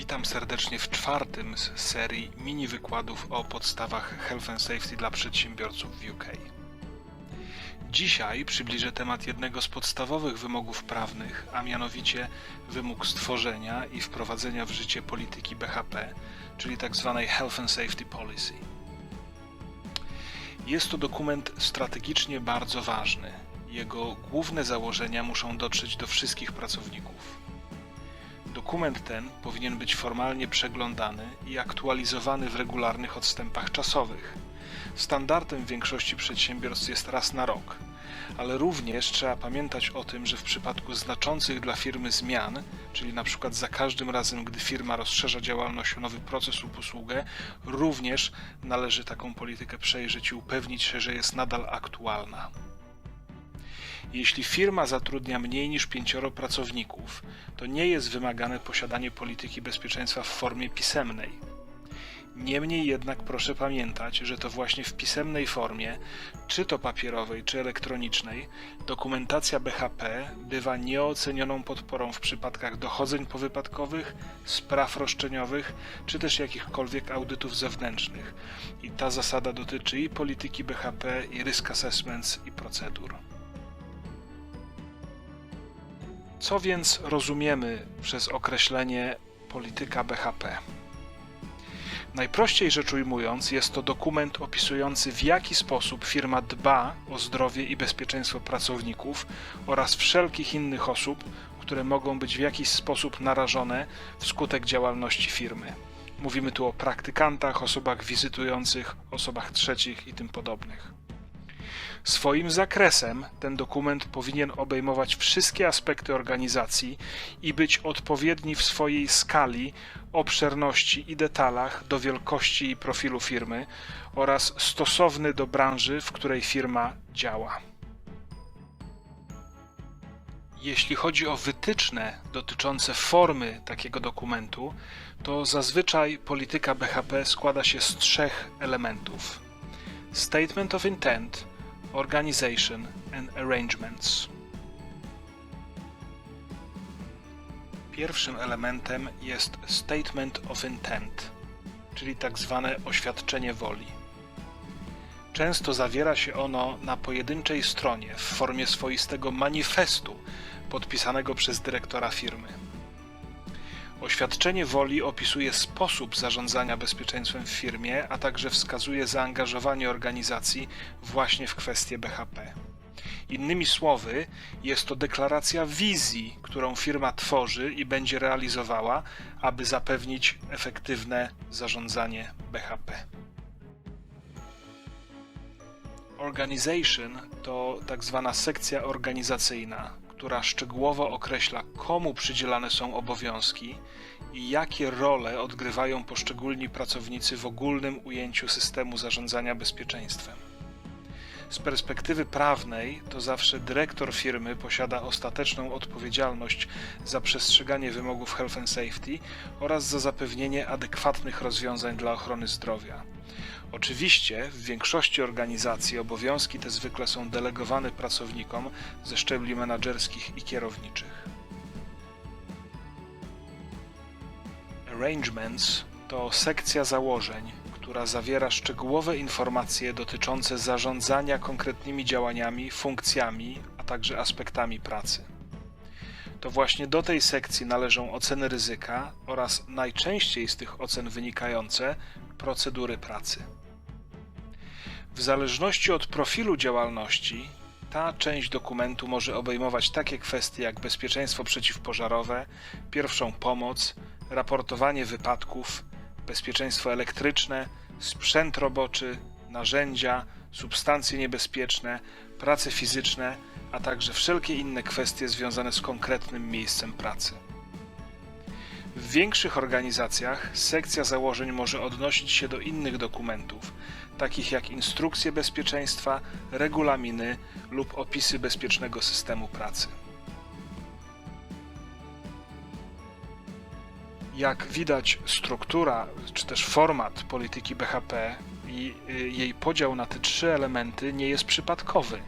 Witam serdecznie w czwartym z serii mini wykładów o podstawach Health and Safety dla przedsiębiorców w UK. Dzisiaj przybliżę temat jednego z podstawowych wymogów prawnych, a mianowicie wymóg stworzenia i wprowadzenia w życie polityki BHP, czyli tzw. Health and Safety Policy. Jest to dokument strategicznie bardzo ważny. Jego główne założenia muszą dotrzeć do wszystkich pracowników. Dokument ten powinien być formalnie przeglądany i aktualizowany w regularnych odstępach czasowych. Standardem większości przedsiębiorstw jest raz na rok, ale również trzeba pamiętać o tym, że w przypadku znaczących dla firmy zmian, czyli na przykład za każdym razem, gdy firma rozszerza działalność o nowy proces lub usługę, również należy taką politykę przejrzeć i upewnić się, że jest nadal aktualna. Jeśli firma zatrudnia mniej niż pięcioro pracowników, to nie jest wymagane posiadanie polityki bezpieczeństwa w formie pisemnej. Niemniej jednak proszę pamiętać, że to właśnie w pisemnej formie, czy to papierowej, czy elektronicznej, dokumentacja BHP bywa nieocenioną podporą w przypadkach dochodzeń powypadkowych, spraw roszczeniowych, czy też jakichkolwiek audytów zewnętrznych. I ta zasada dotyczy i polityki BHP, i risk assessments, i procedur. Co więc rozumiemy przez określenie polityka BHP? Najprościej rzecz ujmując, jest to dokument opisujący w jaki sposób firma dba o zdrowie i bezpieczeństwo pracowników oraz wszelkich innych osób, które mogą być w jakiś sposób narażone wskutek działalności firmy. Mówimy tu o praktykantach, osobach wizytujących, osobach trzecich i tym podobnych. Swoim zakresem ten dokument powinien obejmować wszystkie aspekty organizacji i być odpowiedni w swojej skali, obszerności i detalach do wielkości i profilu firmy oraz stosowny do branży, w której firma działa. Jeśli chodzi o wytyczne dotyczące formy takiego dokumentu, to zazwyczaj polityka BHP składa się z trzech elementów: Statement of Intent, Organization and Arrangements. Pierwszym elementem jest Statement of Intent, czyli tak zwane oświadczenie woli. Często zawiera się ono na pojedynczej stronie w formie swoistego manifestu podpisanego przez dyrektora firmy. Oświadczenie woli opisuje sposób zarządzania bezpieczeństwem w firmie, a także wskazuje zaangażowanie organizacji właśnie w kwestie BHP. Innymi słowy, jest to deklaracja wizji, którą firma tworzy i będzie realizowała, aby zapewnić efektywne zarządzanie BHP. Organization to tak zwana sekcja organizacyjna, która szczegółowo określa, komu przydzielane są obowiązki i jakie role odgrywają poszczególni pracownicy w ogólnym ujęciu systemu zarządzania bezpieczeństwem. Z perspektywy prawnej, to zawsze dyrektor firmy posiada ostateczną odpowiedzialność za przestrzeganie wymogów health and safety oraz za zapewnienie adekwatnych rozwiązań dla ochrony zdrowia. Oczywiście w większości organizacji obowiązki te zwykle są delegowane pracownikom ze szczebli menedżerskich i kierowniczych. Arrangements to sekcja założeń, która zawiera szczegółowe informacje dotyczące zarządzania konkretnymi działaniami, funkcjami, a także aspektami pracy. To właśnie do tej sekcji należą oceny ryzyka oraz najczęściej z tych ocen wynikające procedury pracy. W zależności od profilu działalności, ta część dokumentu może obejmować takie kwestie jak bezpieczeństwo przeciwpożarowe, pierwszą pomoc, raportowanie wypadków, bezpieczeństwo elektryczne, sprzęt roboczy, narzędzia, substancje niebezpieczne, prace fizyczne, a także wszelkie inne kwestie związane z konkretnym miejscem pracy. W większych organizacjach sekcja założeń może odnosić się do innych dokumentów, takich jak instrukcje bezpieczeństwa, regulaminy lub opisy bezpiecznego systemu pracy. Jak widać, struktura czy też format polityki BHP i y, jej podział na te trzy elementy nie jest przypadkowy.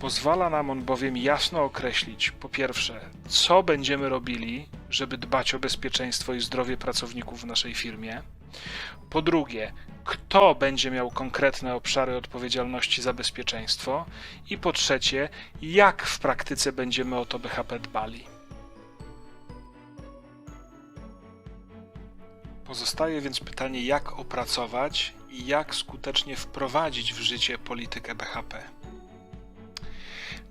Pozwala nam on bowiem jasno określić, po pierwsze, co będziemy robili żeby dbać o bezpieczeństwo i zdrowie pracowników w naszej firmie. Po drugie, kto będzie miał konkretne obszary odpowiedzialności za bezpieczeństwo. I po trzecie, jak w praktyce będziemy o to BHP dbali. Pozostaje więc pytanie, jak opracować i jak skutecznie wprowadzić w życie politykę BHP.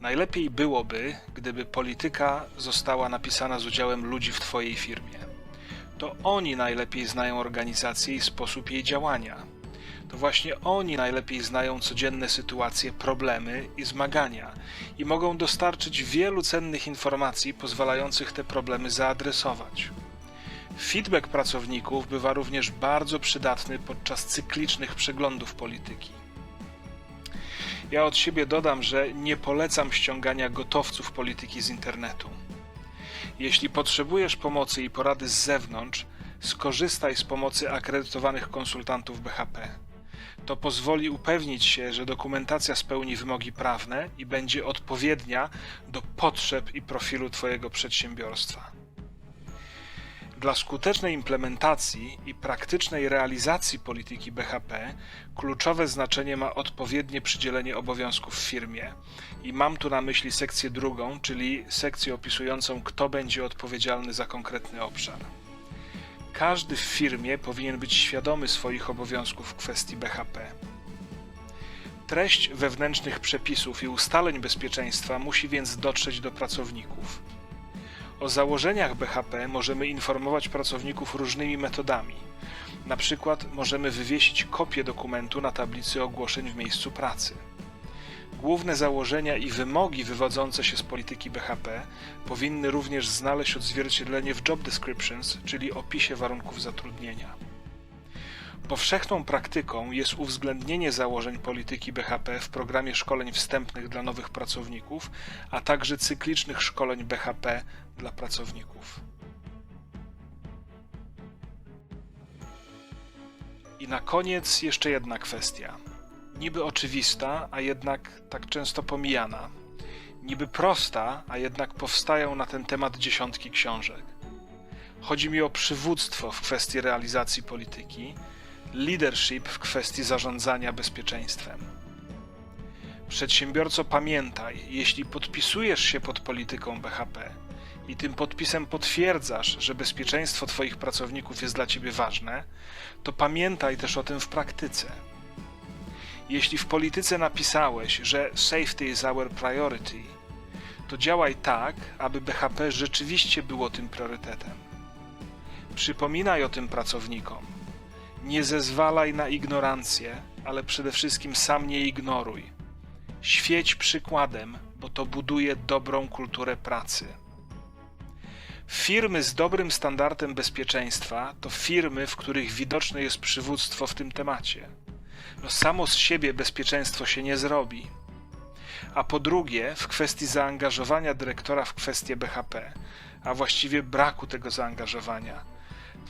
Najlepiej byłoby, gdyby polityka została napisana z udziałem ludzi w Twojej firmie. To oni najlepiej znają organizację i sposób jej działania. To właśnie oni najlepiej znają codzienne sytuacje, problemy i zmagania i mogą dostarczyć wielu cennych informacji pozwalających te problemy zaadresować. Feedback pracowników bywa również bardzo przydatny podczas cyklicznych przeglądów polityki. Ja od siebie dodam, że nie polecam ściągania gotowców polityki z internetu. Jeśli potrzebujesz pomocy i porady z zewnątrz, skorzystaj z pomocy akredytowanych konsultantów BHP. To pozwoli upewnić się, że dokumentacja spełni wymogi prawne i będzie odpowiednia do potrzeb i profilu Twojego przedsiębiorstwa. Dla skutecznej implementacji i praktycznej realizacji polityki BHP kluczowe znaczenie ma odpowiednie przydzielenie obowiązków w firmie. I mam tu na myśli sekcję drugą, czyli sekcję opisującą, kto będzie odpowiedzialny za konkretny obszar. Każdy w firmie powinien być świadomy swoich obowiązków w kwestii BHP. Treść wewnętrznych przepisów i ustaleń bezpieczeństwa musi więc dotrzeć do pracowników. O założeniach BHP możemy informować pracowników różnymi metodami. Na przykład możemy wywiesić kopię dokumentu na tablicy ogłoszeń w miejscu pracy. Główne założenia i wymogi wywodzące się z polityki BHP powinny również znaleźć odzwierciedlenie w job descriptions, czyli opisie warunków zatrudnienia. Powszechną praktyką jest uwzględnienie założeń polityki BHP w programie szkoleń wstępnych dla nowych pracowników, a także cyklicznych szkoleń BHP dla pracowników. I na koniec jeszcze jedna kwestia. Niby oczywista, a jednak tak często pomijana. Niby prosta, a jednak powstają na ten temat dziesiątki książek. Chodzi mi o przywództwo w kwestii realizacji polityki, leadership w kwestii zarządzania bezpieczeństwem. Przedsiębiorco, pamiętaj, jeśli podpisujesz się pod polityką BHP i tym podpisem potwierdzasz, że bezpieczeństwo Twoich pracowników jest dla Ciebie ważne, to pamiętaj też o tym w praktyce. Jeśli w polityce napisałeś, że safety is our priority, to działaj tak, aby BHP rzeczywiście było tym priorytetem. Przypominaj o tym pracownikom nie zezwalaj na ignorancję, ale przede wszystkim sam nie ignoruj. Świeć przykładem, bo to buduje dobrą kulturę pracy. Firmy z dobrym standardem bezpieczeństwa to firmy, w których widoczne jest przywództwo w tym temacie. No samo z siebie bezpieczeństwo się nie zrobi. A po drugie, w kwestii zaangażowania dyrektora w kwestię BHP, a właściwie braku tego zaangażowania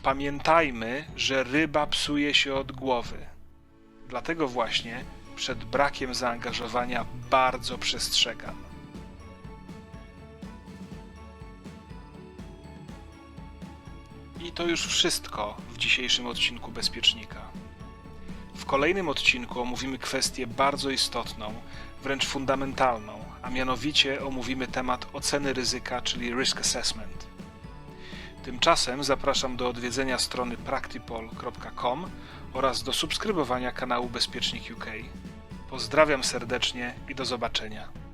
Pamiętajmy, że ryba psuje się od głowy. Dlatego właśnie przed brakiem zaangażowania bardzo przestrzegam. I to już wszystko w dzisiejszym odcinku Bezpiecznika. W kolejnym odcinku omówimy kwestię bardzo istotną, wręcz fundamentalną, a mianowicie omówimy temat oceny ryzyka, czyli risk assessment. Tymczasem zapraszam do odwiedzenia strony practipol.com oraz do subskrybowania kanału Bezpiecznik UK. Pozdrawiam serdecznie i do zobaczenia.